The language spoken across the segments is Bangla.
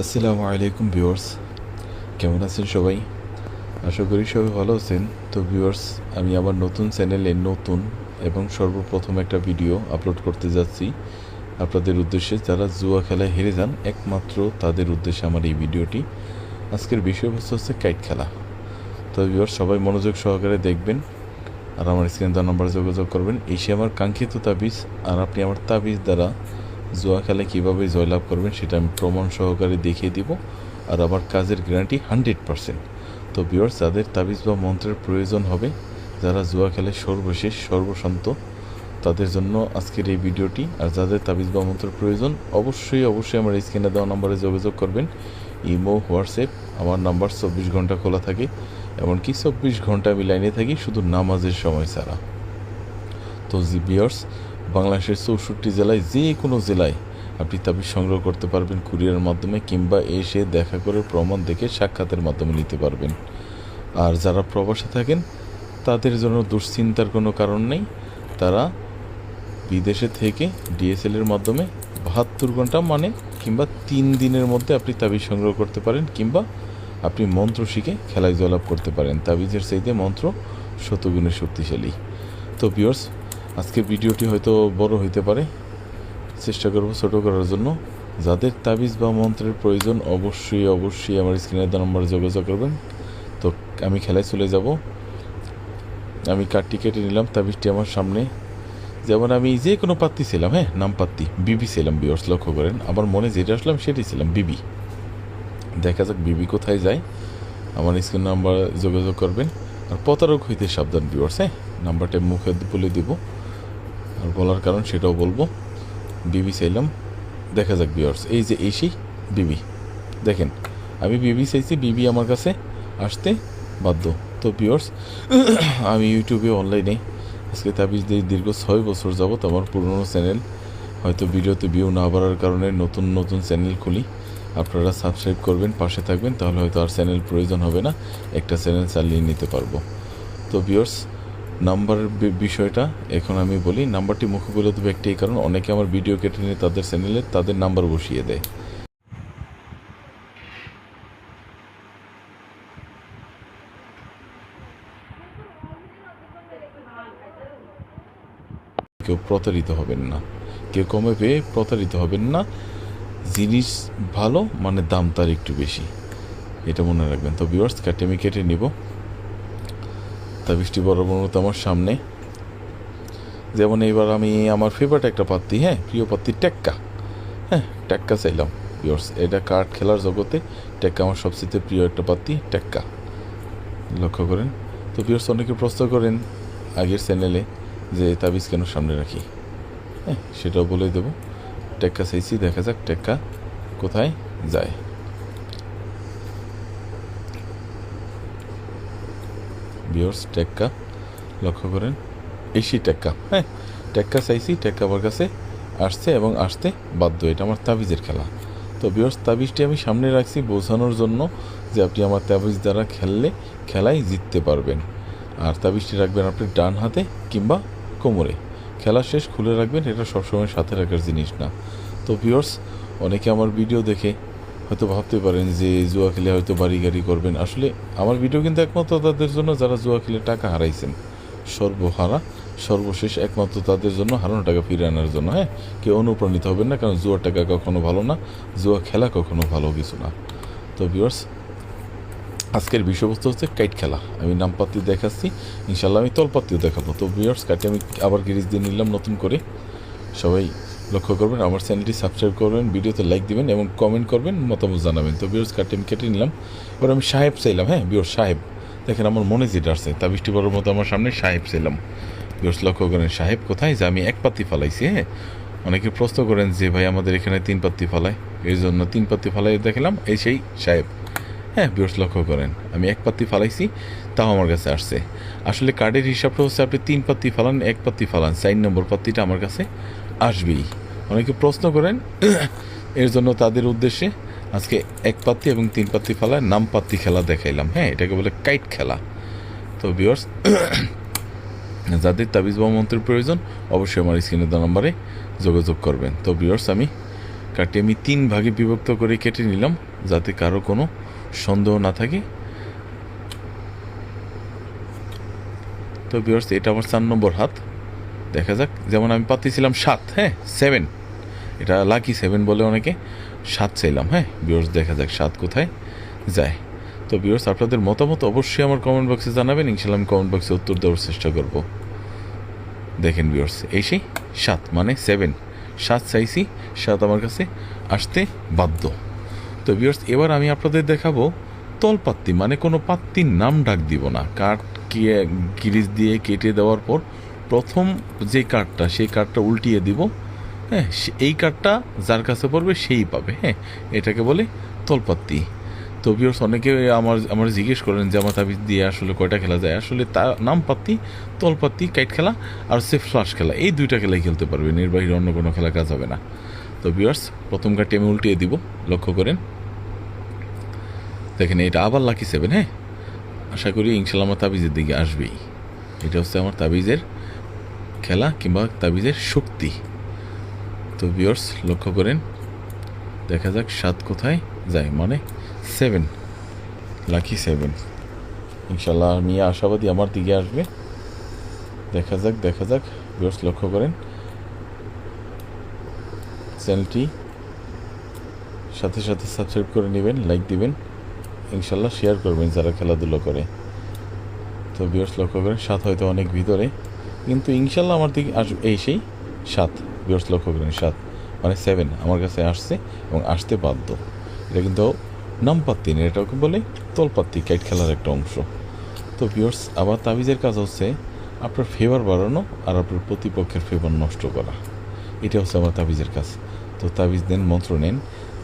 আসসালামু আলাইকুম ভিউয়ার্স। কেমন আছেন সবাই? আশা করি সবাই ভালো আছেন। তো ভিউয়ার্স, আমি আমার নতুন চ্যানেলে নতুন এবং সর্বপ্রথম একটা ভিডিও আপলোড করতে যাচ্ছি। আপনাদের উদ্দেশ্যে যারা জুয়া খেলায় হেরে যান, একমাত্র তাদের উদ্দেশ্যে আমার এই ভিডিওটি। আজকের বিষয়বস্তু হচ্ছে কাইট খেলা। তো ভিউয়ার্স, সবাই মনোযোগ সহকারে দেখবেন আর আমার স্ক্রিন দেওয়া নাম্বার যোগাযোগ করবেন। এসে আমার কাঙ্ক্ষিত তাবিজ আর আপনি আমার তাবিজ দ্বারা জুয়া খেলায় কীভাবে জয়লাভ করবেন সেটা আমি প্রমাণ সহকারে দেখিয়ে দিব। আর আমার কাজের গ্যারান্টি হান্ড্রেড পারসেন্ট তো বিয়ার্স যাদের তাবিজ বা মন্ত্রের প্রয়োজন হবে, যারা জুয়া খেলে সর্বশেষ, সর্বশান্ত, তাদের জন্য আজকের এই ভিডিওটি। আর যাদের তাবিজ বা মন্ত্রের প্রয়োজন, অবশ্যই অবশ্যই আমার স্ক্রিনে দেওয়া নাম্বারে যোগাযোগ করবেন। ইমো, হোয়াটসঅ্যাপ, আমার নাম্বার চব্বিশ ঘণ্টা খোলা থাকে। এমনকি চব্বিশ ঘণ্টা আমি লাইনে থাকি, শুধু নামাজের সময় ছাড়া। তো জি বিয়ার্স বাংলাদেশের চৌষট্টি জেলায় যে কোনো জেলায় আপনি তাবিজ সংগ্রহ করতে পারবেন, কুরিয়ারের মাধ্যমে কিংবা এসে দেখা করে প্রমাণ দেখে সাক্ষাতের মাধ্যমে নিতে পারবেন। আর যারা প্রবাসে থাকেন, তাদের জন্য দুশ্চিন্তার কোনো কারণ নেই। তারা বিদেশে থেকে ডিএসএল এর মাধ্যমে বাহাত্তর ঘণ্টা মানে কিংবা তিন দিনের মধ্যে আপনি তাবিজ সংগ্রহ করতে পারেন কিংবা আপনি মন্ত্র শিখে খেলায় জয়লাভ করতে পারেন। তাবিজের চাইতে মন্ত্র শতগুণে শক্তিশালী। তো বিয়ার্স আজকের ভিডিওটি হয়তো বড় হইতে পারে। চেষ্টা করব ছোট করার জন্য। যাদের তাবিজ বা মন্ত্রের প্রয়োজন, অবশ্যই অবশ্যই আমার স্ক্রিনের নাম্বারে যোগাযোগ করবেন। তো আমি খেলায় চলে যাব। আমি কার্ডটি কেটে নিলাম, তাবিজটি আমার সামনে। যেমন আমি যে কোনো পাত্তি ছিলাম হ্যাঁ নাম পাত্তি বিবি ছিলাম, বিয়ার্স লক্ষ্য করেন। আমার মনে যেটা আসলাম সেটাই ছিলাম, বিবি। দেখা যাক বিবি কোথায় যায়। আমার স্ক্রিন নাম্বার যোগাযোগ করবেন। আর প্রতারক হইতে সাবধান, বিয়ার্স হ্যাঁ নাম্বারটা মুখে বলে দিব। আর বলার কারণ সেটাও বলব। বিবি চাইলাম, দেখা যাক বিয়ার্স এই যে এসি বিবি। দেখেন, আমি বিবি চাইছি, বিবি আমার কাছে আসতে বাধ্য। তো বিয়ার্স আমি ইউটিউবে অনলাইনে আজকে তাবিজ দিয়ে দীর্ঘ ছয় বছর যাবত আমার পুরনো চ্যানেল হয়তো ভিডিওতে ভিউ না বাড়ার কারণে নতুন নতুন চ্যানেল খুলি। আপনারা সাবস্ক্রাইব করবেন, পাশে থাকবেন, তাহলে হয়তো আর চ্যানেল প্রয়োজন হবে না। একটা চ্যানেল চালিয়ে নিতে পারব। তো বিয়ার্স নাম্বারের বিষয়টা, এখন আমি বলি, নাম্বারটি মুখে বলে দেবো একটাই কারণ অনেকে আমার ভিডিও কেটে নিয়ে তাদের চ্যানেলে তাদের নাম্বার বসিয়ে দেয়। কেউ প্রতারিত হবেন না। কেউ কমে পেয়ে প্রতারিত হবেন না। জিনিস ভালো মানে দাম তার একটু বেশি। এটা মনে রাখবেন। তো বিয়ার্স কাটে আমি কেটে নিব। তাবিজটি বরাবর মতো আমার সামনে। যেমন এইবার আমি আমার ফেভারিট একটা পাত্তি হ্যাঁ প্রিয় পাত্তি টেক্কা। হ্যাঁ টেক্কা চাইলাম বিয়ার্স এটা কার্ড খেলার জগতে টেক্কা আমার সবচেয়ে প্রিয় একটা পাত্তি? টেক্কা। লক্ষ্য করেন। তো বিয়ার্স অনেকে প্রশ্ন করেন আগের চ্যানেলে যে তাবিজ কেন সামনে রাখি? হ্যাঁ সেটাও বলে দেবো। টেক্কা চাইছি, দেখা যাক টেক্কা কোথায় যায়। বিয়র্স টেক্কা। লক্ষ্য করেন, এসি টেক্কা। হ্যাঁ টেক্কা চাইছি, টেক্কা আমার কাছে আসছে এবং আসতে বাধ্য। এটা আমার তাবিজের খেলা। তো বিয়র্স তাবিজটি আমি সামনে রাখছি বোঝানোর জন্য যে আপনি আমার তাবিজ দ্বারা খেললে খেলায় জিততে পারবেন। আর তাবিজটি রাখবেন আপনি ডান হাতে কিংবা কোমরে। খেলা শেষ, খুলে রাখবেন, এটা সবসময় সাথে রাখার জিনিস না। তো ভিউয়ার্স অনেকে আমার ভিডিও দেখে হয়তো ভাবতে পারেন যে জুয়া খেলে হয়তো বাড়ি গাড়ি করবেন। আসলে আমার ভিডিও কিন্তু একমাত্র তাদের জন্য যারা জুয়া খেলে টাকা হারাইছেন। সর্বহারা, সর্বশেষ একমাত্র তাদের জন্য হারানো টাকা ফিরে আনার জন্য হ্যাঁ? কেউ অনুপ্রাণিত হবেন না, কারণ জুয়ার টাকা কখনো ভালো না, জুয়া খেলা কখনো ভালো কিছু না। তো ভিউয়ার্স আজকের বিষয়বস্তু হচ্ছে কাইট খেলা। আমি নামপাতি দেখাচ্ছি ইনশাল্লাহ আমি তলপাতিও দেখাবো। তো ভিউয়ার্স কাইটে আমি আবার গিরিজ দিয়ে নিলাম নতুন করে। সবাই লক্ষ্য করবেন, আমার চ্যানেলটি সাবস্ক্রাইব করবেন, ভিডিওতে লাইক দিবেন এবং কমেন্ট করবেন, মতামত জানাবেন। তো বিরোজ কাটে আমি কেটে নিলাম। এবার আমি সাহেব চাইলাম হ্যাঁ ভিউয়ার্স সাহেব। দেখেন আমার মনে যেটা আসছে, তা বৃষ্টি বড়ের মতো আমার সামনে সাহেব চাইলাম। ভিউয়ার্স লক্ষ্য করেন, সাহেব কোথায়? যে আমি এক পাত্তি ফালাইছি হ্যাঁ। অনেকে প্রশ্ন করেন যে, ভাই, আমাদের এখানে তিন পাত্তি ফালায়। এই জন্য তিন পাত্তি ফালাই দেখলাম, এই সেই সাহেব। হ্যাঁ বিয়র্স লক্ষ্য করেন, আমি এক পাত্তি ফালাইছি, তাও আমার কাছে আসছে। আসলে কার্ডের হিসাবটা হচ্ছে, আপনি তিন পাত্তি ফালান, এক পাত্তি ফালান, চার নম্বর পাত্তিটা আমার কাছে আসবেই। অনেকে প্রশ্ন করেন, এর জন্য তাদের উদ্দেশ্যে আজকে এক পাত্তি এবং তিন পাত্তি ফালায় নাম পাত্তি খেলা দেখাইলাম। হ্যাঁ এটাকে বলে কাইট খেলা। তো বিয়র্স যাদের তাবিজ বা মন্ত্রের প্রয়োজন, অবশ্যই আমার স্ক্রিনে দেওয়া নম্বরে যোগাযোগ করবেন। তো বিয়র্স আমি কার্ডটি আমি তিন ভাগে বিভক্ত করে কেটে নিলাম, যাতে কারও কোনো সন্দেহ না থাকে। তো বিয়ার্স এটা আমার চার নম্বর হাত। দেখা যাক, যেমন আমি পাতিছিলাম সাত হ্যাঁ সেভেন এটা লাকি সেভেন বলে অনেকে, সাত চাইলাম হ্যাঁ বিয়ার্স দেখা যাক সাত কোথায় যায়। তো বিয়ার্স আপনাদের মতামত অবশ্যই আমার কমেন্ট বক্সে জানাবেন ইনশাল্লাহ আমি কমেন্ট বক্সে উত্তর দেওয়ার চেষ্টা করব। দেখেন বিয়ার্স এই সেই সাত মানে সেভেন সাত চাইছি, সাত আমার কাছে আসতে বাধ্য। তো বিয়ার্স এবার আমি আপনাদের দেখাবো তলপাত্তি মানে কোনো পাত্তির নাম ডাক দিব না। কাঠ গিরিজ দিয়ে কেটে দেওয়ার পর প্রথম যে কার্ডটা, সেই কার্ডটা উল্টিয়ে দিব হ্যাঁ সে- এই কার্ডটা যার কাছে পড়বে সেই পাবে হ্যাঁ এটাকে বলে তলপাত্তি। তো বিয়ার্স অনেকে আমার আমার জিজ্ঞেস করেন যে আমার তাবিজ দিয়ে আসলে কয়টা খেলা যায়? আসলে তা নাম পাত্তি তলপাত্তি, কাইট খেলা আর সেফ ফ্লাশ খেলা, এই দুইটা খেলাই খেলতে পারবে নির্বাহীর অন্য কোনো খেলা কাজ হবে না। তো বিয়ার্স প্রথম কার্ডটি আমি উল্টিয়ে দিব, লক্ষ্য করেন। দেখেন, এটা আবার লাকি সেভেন হ্যাঁ? আশা করি ইনশাল্লাহ আমার তাবিজের দিকে আসবেই। এটা হচ্ছে আমার তাবিজের খেলা কিংবা তাবিজের শক্তি। তো বিয়ার্স লক্ষ্য করেন, দেখা যাক সাত কোথায় যায়। মানে সেভেন লাকি সেভেন ইনশাল্লাহ আমি আশাবাদী আমার দিকে আসবে। দেখা যাক দেখা যাক। বিয়ার্স লক্ষ্য করেন চ্যানেলটি সাথে সাথে সাবস্ক্রাইব করে নেবেন লাইক দিবেন। ইনশাল্লাহ শেয়ার করবেন যারা খেলাধুলো করে। তো বিয়ার্স লক্ষ্য করেন, সাত হয়তো অনেক ভিতরে। কিন্তু ইনশাল্লাহ আমার দিকে আস এই সেই সাত বিয়ার্স লক্ষ্য করেন সাত। মানে সেভেন আমার কাছে আসছে এবং আসতে বাধ্য। এটা কিন্তু নামপাত্তি না এটাকে বলে তলপাত্তি কাইট খেলার একটা অংশ। তো বিয়ার্স আবার তাবিজের কাজ হচ্ছে আপনার ফেভার বাড়ানো আর আপনার প্রতিপক্ষের ফেভার নষ্ট করা। এটা হচ্ছে আমার তাবিজের কাজ। তো তাবিজ দেন মন্ত্র নেন,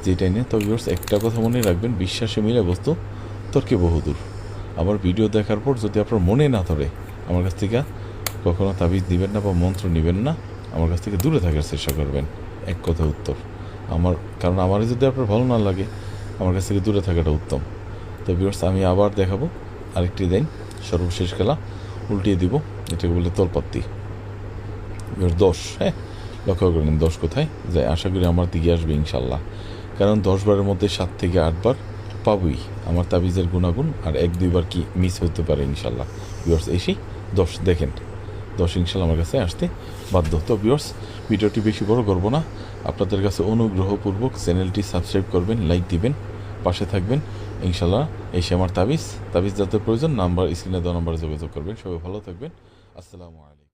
যেটাই নেন। তো ভিউয়ার্স একটা কথা মনে রাখবেন, বিশ্বাসে মিলে বস্তু তর্কে বহুদূর। আমার ভিডিও দেখার পর যদি আপনার মনে না ধরে, আমার কাছ থেকে কখনো তাবিজ দিবেন না বা মন্ত্র নেবেন না, আমার কাছ থেকে দূরে থাকার চেষ্টা করবেন। এক কথা উত্তর। আমার, কারণ আমার যদি আপনার ভালো না লাগে, আমার কাছ থেকে দূরে থাকাটা উত্তম। তো ভিউয়ার্স আমি আবার দেখাবো আরেকটি দিন, সর্বশেষ খেলা, উল্টিয়ে দিব, এটাকে বলে তলপাত্তি। এবার দশ হ্যাঁ? লক্ষ্য করেন দশ কোথায়? যাই, আশা করি আমার দিকে আসবে ইনশাল্লাহ। কারণ দশ বারের মধ্যে সাত থেকে আটবার পাবই আমার তাবিজের গুণাগুণ, আর এক দুইবার কি মিস হতে পারে ইনশাল্লাহ। বিয়ার্স এসেই দশ, দেখেন। দশ ইনশাল আমার কাছে আসতে বাধ্য। তো বিয়ার্স ভিডিওটি বেশি বড় করব না। আপনাদের কাছে অনুগ্রহপূর্বক চ্যানেলটি সাবস্ক্রাইব করবেন লাইক দিবেন, পাশে থাকবেন। ইনশাল্লাহ এসে আমার তাবিজ। তাবিজ যাতে প্রয়োজন নাম্বার স্ক্রিনে দেওয়া নাম্বারে যোগাযোগ করবেন। সবাই ভালো থাকবেন। আসসালামু আলাইকুম।